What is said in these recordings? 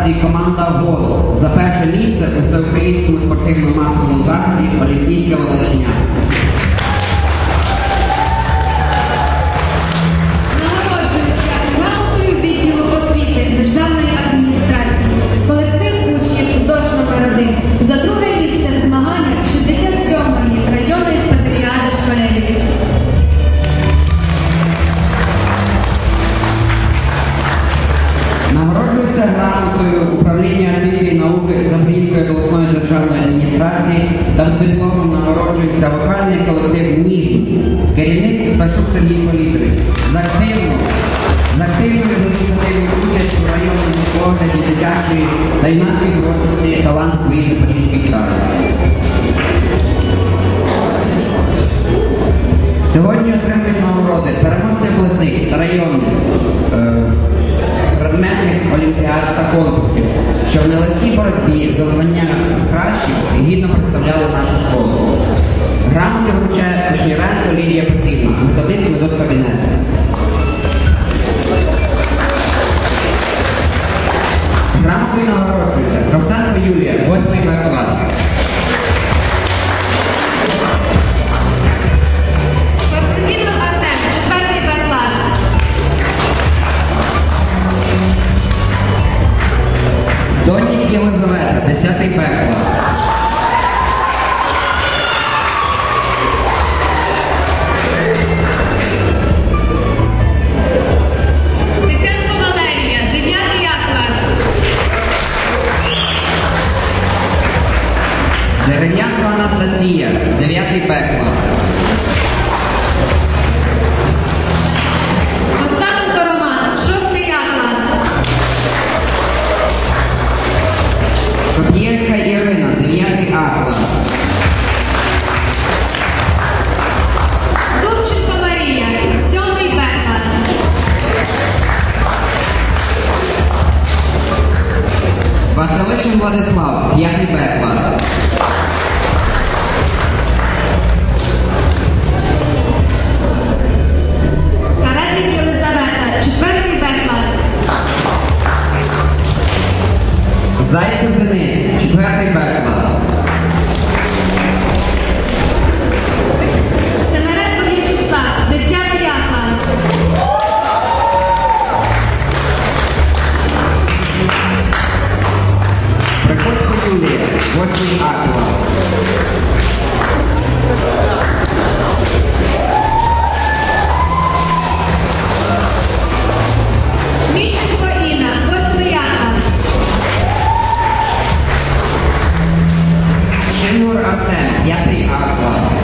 адміністрації команда «Голос» за перше місце у всеукраїнському спортивному масовому заході Олімпійське Волочня. Сташук Сергій Політович за активну, за активну результативну участь у районному погляді дитячої та юнацької творчості талант своїх запорізьких краю. Сьогодні отримують нагороди переможці обласних та районних е, предметних олімпіад та конкурсів, що в нелегкій боротьбі за звання кращих гідно представляли нашу школу. Грамоти вручає Шніренко Лілія Петрівна, методист медот кабінету. Vai em sua clemência. Tipo, vai a God.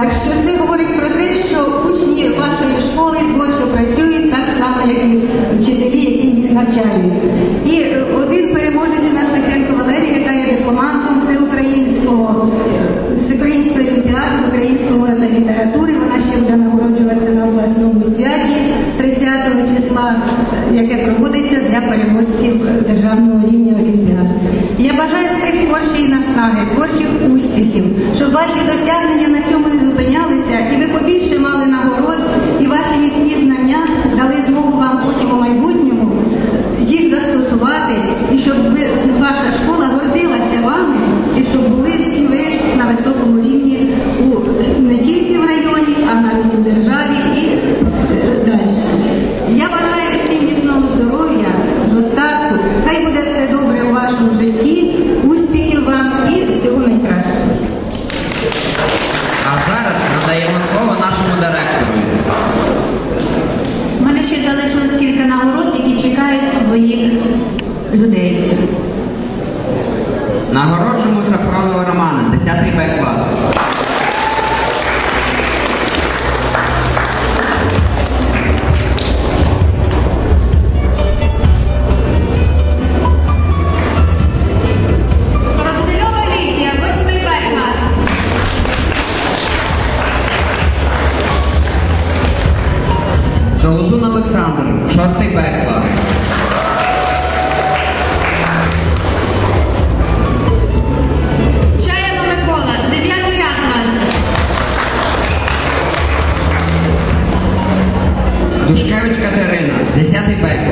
Так що це говорить про те, що учні вашої школи творчо працюють так само, як і вчителі, які їх навчають. І е, один переможець у нас Тихенко Валерія, яка є дипломантом всеукраїнського всеукраїнської олімпіади з українського та літератури. Вона ще буде нагороджуватися на обласному святі 30 числа, яке проводиться для переможців державного рівня олімпіади. Я бажаю всіх творчої наснаги, творчих успіхів, щоб ваші досягнення на цьому не побільше мали нагород, і ваші міцні знання дали змогу вам потім у майбутньому їх застосувати, і щоб ваша школа гордилася вами, і щоб були всі ви на високому рівні у, не тільки в районі, а навіть у державі і е, далі. Я бажаю всім міцного здоров'я, достатку, хай буде все добре у вашому житті, успіхів вам і всього найкращого. А зараз надаємо ще залишилось кілька нагород, які чекають своїх людей. Нагороджуємо Сафронова Романа, 10 Б клас. Олександр, 6 Б клас. Чаєва Микола, 9 А клас. Душкевич Катерина, 10 Б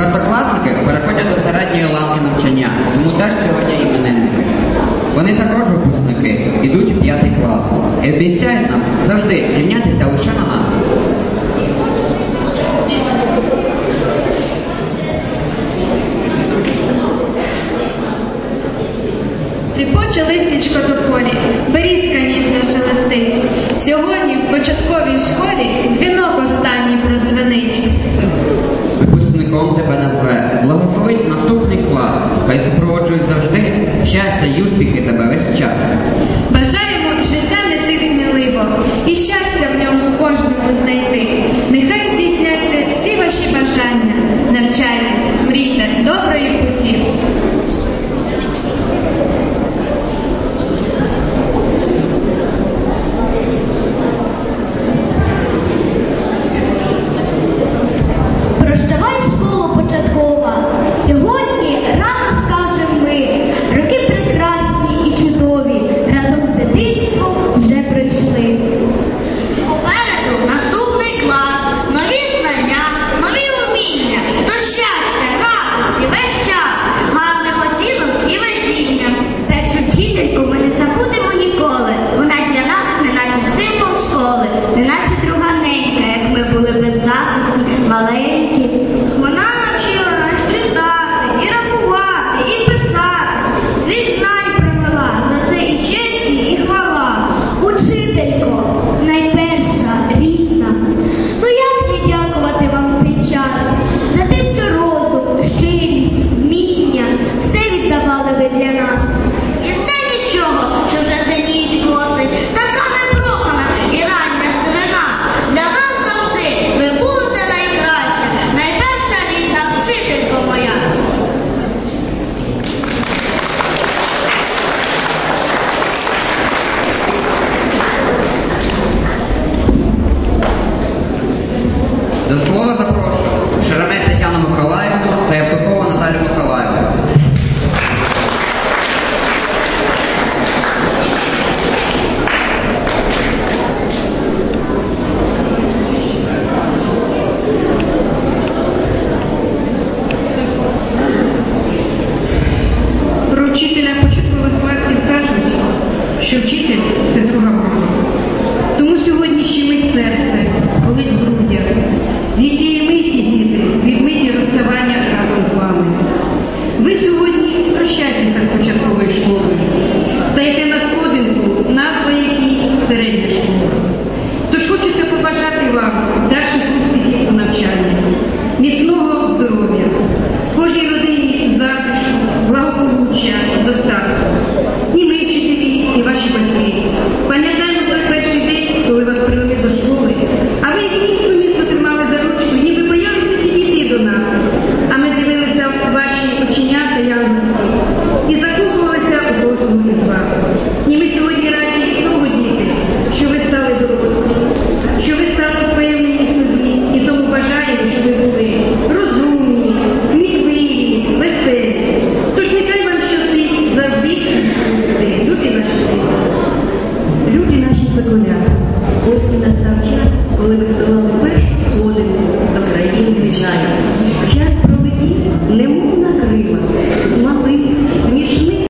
Четвертокласники переходять до середньої ланки навчання, тому теж сьогодні іменинники. Вони також випускники, ідуть у п'ятий клас. І обіцяють нам завжди рівнятися лише на нас. Тріпоче листячко до полі, берізка ніжно шелестить. Сьогодні в початковій Богом тебе назве. Благословить наступний клас, хай супроводжують завжди щастя й успіхи тебе весь час. Бажаємо життя мети сміливо і щастя в ньому кожному знайти. 你们几位